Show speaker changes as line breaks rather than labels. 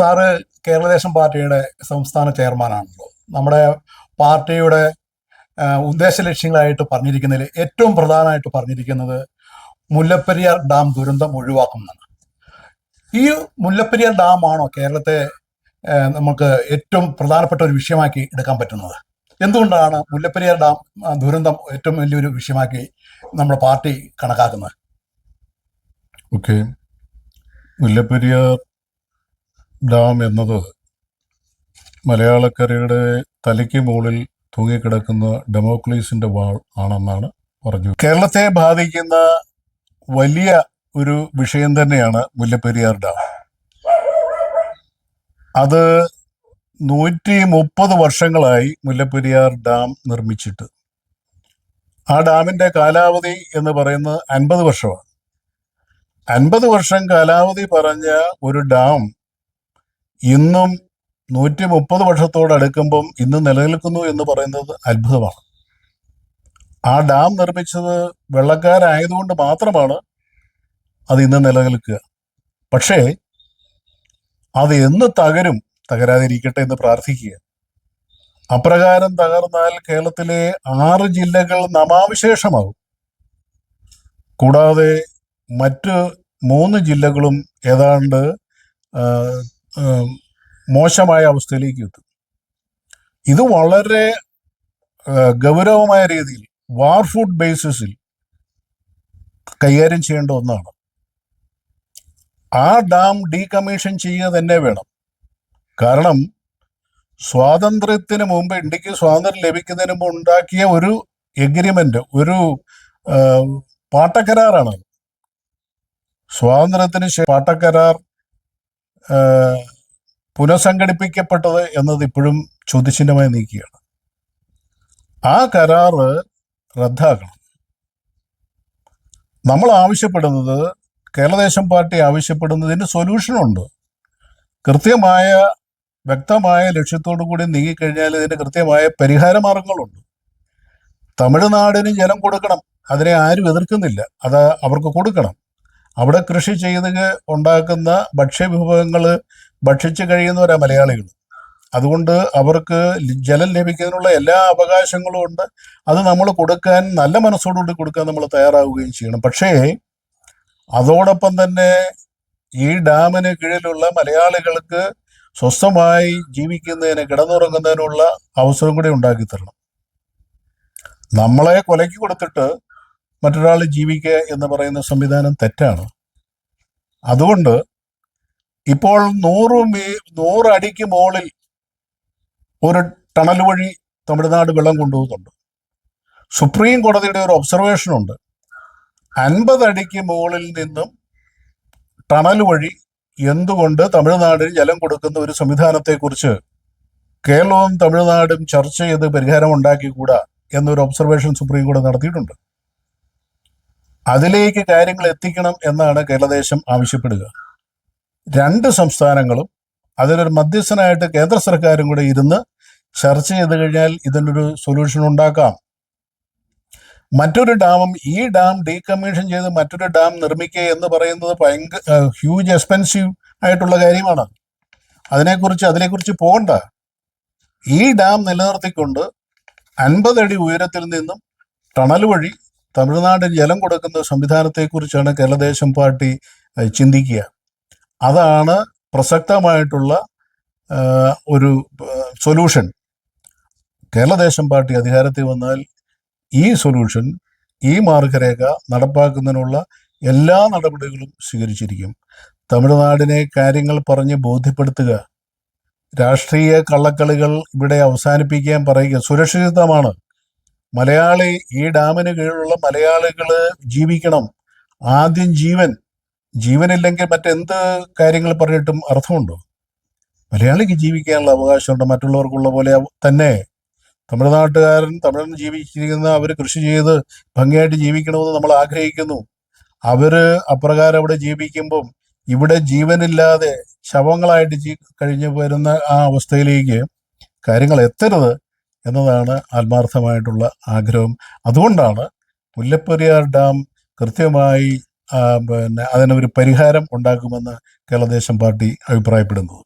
Sir Keraladesham പാർട്ടിയുടെ സംസ്ഥാന ചെയർമാനാണല്ലോ. നമ്മുടെ പാർട്ടിയുടെ ഉദ്ദേശ ലക്ഷ്യങ്ങളായിട്ട് പറഞ്ഞിരിക്കുന്നതിൽ ഏറ്റവും പ്രധാനമായിട്ട് പറഞ്ഞിരിക്കുന്നത് മുല്ലപ്പെരിയാർ ഡാം ദുരന്തം ഒഴിവാക്കുന്നതാണ് ഈ മുല്ലപ്പെരിയാർ ഡാം ആണോ കേരളത്തെ നമുക്ക് ഏറ്റവും പ്രധാനപ്പെട്ട ഒരു വിഷയമാക്കി എടുക്കാൻ പറ്റുന്നത്? എന്തുകൊണ്ടാണ് മുല്ലപ്പെരിയാർ ഡാം ദുരന്തം ഏറ്റവും വലിയൊരു വിഷയമാക്കി നമ്മുടെ പാർട്ടി കണക്കാക്കുന്നത്?
ഓക്കെ. മുല്ലപ്പെരിയാർ ഡാം എന്നത് മലയാളക്കരയുടെ തലയ്ക്ക് മുകളിൽ തൂങ്ങിക്കിടക്കുന്ന ഡെമോക്ലീസിന്റെ വാൾ ആണെന്നാണ് പറഞ്ഞു കേരളത്തെ ബാധിക്കുന്ന വലിയ ഒരു വിഷയം തന്നെയാണ് മുല്ലപ്പെരിയാർ ഡാം. അത് നൂറ്റി മുപ്പത് വർഷങ്ങളായി മുല്ലപ്പെരിയാർ ഡാം നിർമ്മിച്ചിട്ട്. ആ ഡാമിന്റെ കാലാവധി എന്ന് പറയുന്നത് അൻപത് വർഷമാണ്. അൻപത് വർഷം കാലാവധി പറഞ്ഞ ഒരു ഡാം ഇന്നും നൂറ്റി മുപ്പത് വർഷത്തോടടുക്കുമ്പം ഇന്ന് നിലനിൽക്കുന്നു എന്ന് പറയുന്നത് അത്ഭുതമാണ്. ആ ഡാം നിർമ്മിച്ചത് വെള്ളക്കാരായതുകൊണ്ട് മാത്രമാണ് അത് ഇന്ന് നിലനിൽക്കുക. പക്ഷേ അത് എന്ന് തകരും തകരാതിരിക്കട്ടെ എന്ന് പ്രാർത്ഥിക്കുക. അപ്രകാരം തകർന്നാൽ കേരളത്തിലെ ആറ് ജില്ലകൾ നമാവിശേഷമാകും. കൂടാതെ മറ്റ് മൂന്ന് ജില്ലകളും ഏതാണ്ട് മോശമായ അവസ്ഥയിലേക്ക് എത്തും. ഇത് വളരെ ഗൗരവമായ രീതിയിൽ വാർ ഫുഡ് ബേസിസിൽ കൈകാര്യം ചെയ്യേണ്ട ഒന്നാണ്. ആ ഡാം ഡീകമ്മീഷൻ ചെയ്യുക തന്നെ വേണം. കാരണം സ്വാതന്ത്ര്യത്തിന് മുമ്പ് ഇന്ത്യയ്ക്ക് സ്വാതന്ത്ര്യം ലഭിക്കുന്നതിന് മുമ്പ് ഉണ്ടാക്കിയ ഒരു എഗ്രിമെന്റ് ഒരു പാട്ടക്കരാറാണ്. സ്വാതന്ത്ര്യത്തിന് പാട്ടക്കരാർ പുനഃസംഘടിപ്പിക്കപ്പെട്ടത് എന്നത് ഇപ്പോഴും ചോദ്യചിഹ്നമായി നീക്കുകയാണ്. ആ കരാറ് റദ്ദാക്കണം നമ്മൾ ആവശ്യപ്പെടുന്നത് കേരളദേശം പാർട്ടി ആവശ്യപ്പെടുന്നതിന് സൊല്യൂഷനുണ്ട്. കൃത്യമായ വ്യക്തമായ ലക്ഷ്യത്തോടു കൂടി നീങ്ങിക്കഴിഞ്ഞാൽ ഇതിന് കൃത്യമായ പരിഹാര മാർഗങ്ങളുണ്ട്. തമിഴ്നാടിന് ജലം കൊടുക്കണം. അതിനെ ആരും എതിർക്കുന്നില്ല. അത് അവർക്ക് കൊടുക്കണം. അവിടെ കൃഷി ചെയ്ത് ഉണ്ടാക്കുന്ന ഭക്ഷ്യവിഭവങ്ങൾ ഭക്ഷിച്ചു കഴിയുന്നവരാ മലയാളികൾ. അതുകൊണ്ട് അവർക്ക് ജലം ലഭിക്കുന്നതിനുള്ള എല്ലാ അവകാശങ്ങളും ഉണ്ട്. അത് നമ്മൾ കൊടുക്കാൻ നല്ല മനസ്സോടുകൂടി കൊടുക്കാൻ നമ്മൾ തയ്യാറാവുകയും ചെയ്യണം. പക്ഷേ അതോടൊപ്പം തന്നെ ഈ ഡാമിന് കീഴിലുള്ള മലയാളികൾക്ക് സ്വസ്ഥമായി ജീവിക്കുന്നതിന് കിടന്നുറങ്ങുന്നതിനുള്ള അവസരം കൂടി ഉണ്ടാക്കി തരണം. നമ്മളെ കൊലയ്ക്ക് കൊടുത്തിട്ട് മറ്റൊരാൾ ജീവിക്കുക എന്ന് പറയുന്ന സംവിധാനം തെറ്റാണ്. അതുകൊണ്ട് ഇപ്പോൾ നൂറ് മീ നൂറ് അടിക്ക് മുകളിൽ ഒരു ടണൽ വഴി തമിഴ്നാട് വെള്ളം കൊണ്ടുപോകുന്നുണ്ട്. സുപ്രീം കോടതിയുടെ ഒരു ഒബ്സർവേഷൻ ഉണ്ട്. അൻപത് അടിക്ക് മുകളിൽ നിന്നും ടണൽ വഴി എന്തുകൊണ്ട് തമിഴ്നാടിന് ജലം കൊടുക്കുന്ന ഒരു സംവിധാനത്തെക്കുറിച്ച് കേരളവും തമിഴ്നാടും ചർച്ച ചെയ്ത് പരിഹാരം ഉണ്ടാക്കിക്കൂടാ എന്നൊരു ഒബ്സർവേഷൻ സുപ്രീം കോടതി നടത്തിയിട്ടുണ്ട്. അതിലേക്ക് കാര്യങ്ങൾ എത്തിക്കണം എന്നാണ് കേരളദേശം ആവശ്യപ്പെടുക. രണ്ട് സംസ്ഥാനങ്ങളും അതിനൊരു മധ്യസ്ഥനായിട്ട് കേന്ദ്ര സർക്കാരും കൂടെ ഇരുന്ന് ചർച്ച ചെയ്ത് കഴിഞ്ഞാൽ ഇതിനൊരു സൊല്യൂഷൻ ഉണ്ടാക്കാം. മറ്റൊരു ഡാമും ഈ ഡാം ഡീകമ്മീഷൻ ചെയ്ത് മറ്റൊരു ഡാം നിർമ്മിക്കുക എന്ന് പറയുന്നത് ഭയങ്കര ഹ്യൂജ് എക്സ്പെൻസീവ് ആയിട്ടുള്ള കാര്യമാണ്. അതിനെക്കുറിച്ച് അതിനെക്കുറിച്ച് പോകണ്ട. ഈ ഡാം നിലനിർത്തിക്കൊണ്ട് അൻപതടി ഉയരത്തിൽ നിന്നും ടണൽ വഴി തമിഴ്നാടിന് ജലം കൊടുക്കുന്ന സംവിധാനത്തെക്കുറിച്ചാണ് കേരളദേശം പാർട്ടി ചിന്തിക്കുക. അതാണ് പ്രസക്തമായിട്ടുള്ള ഒരു സൊല്യൂഷൻ. കേരളദേശം പാർട്ടി അധികാരത്തിൽ വന്നാൽ ഈ സൊല്യൂഷൻ ഈ മാർഗരേഖ നടപ്പാക്കുന്നതിനുള്ള എല്ലാ നടപടികളും സ്വീകരിച്ചിരിക്കും. തമിഴ്നാടിനെ കാര്യങ്ങൾ പറഞ്ഞ് ബോധ്യപ്പെടുത്തുക. രാഷ്ട്രീയ കള്ളക്കളികൾ ഇവിടെ അവസാനിപ്പിക്കാൻ പറയുക സുരക്ഷിതമാണ് മലയാളി ഈ ഡാമിന് കീഴിലുള്ള മലയാളികൾ ജീവിക്കണം. ആദ്യം ജീവൻ. ജീവനില്ലെങ്കിൽ മറ്റെന്ത് കാര്യങ്ങൾ പറഞ്ഞിട്ടും അർത്ഥമുണ്ടോ? മലയാളിക്ക് ജീവിക്കാനുള്ള അവകാശമുണ്ട്. മറ്റുള്ളവർക്കുള്ള പോലെ തന്നെ. തമിഴ്നാട്ടുകാരൻ തമിഴൻ ജീവിച്ചിരിക്കുന്ന അവർ കൃഷി ചെയ്ത് ഭംഗിയായിട്ട് ജീവിക്കണമെന്ന് നമ്മൾ ആഗ്രഹിക്കുന്നു. അവർ അപ്രകാരം അവിടെ ജീവിക്കുമ്പം ഇവിടെ ജീവനില്ലാതെ ശവങ്ങളായിട്ട് ജീ കഴിഞ്ഞു വരുന്ന ആ അവസ്ഥയിലേക്ക് കാര്യങ്ങൾ എത്തരുത്. എന്നതാണ് ആത്മാർത്ഥമായിട്ടുള്ള ആഗ്രഹം. അതുകൊണ്ടാണ് മുല്ലപ്പെരിയാർ ഡാം കൃത്യമായി പിന്നെ അതിനൊരു പരിഹാരം ഉണ്ടാക്കുമെന്ന് കേരളദേശം പാർട്ടി അഭിപ്രായപ്പെടുന്നത്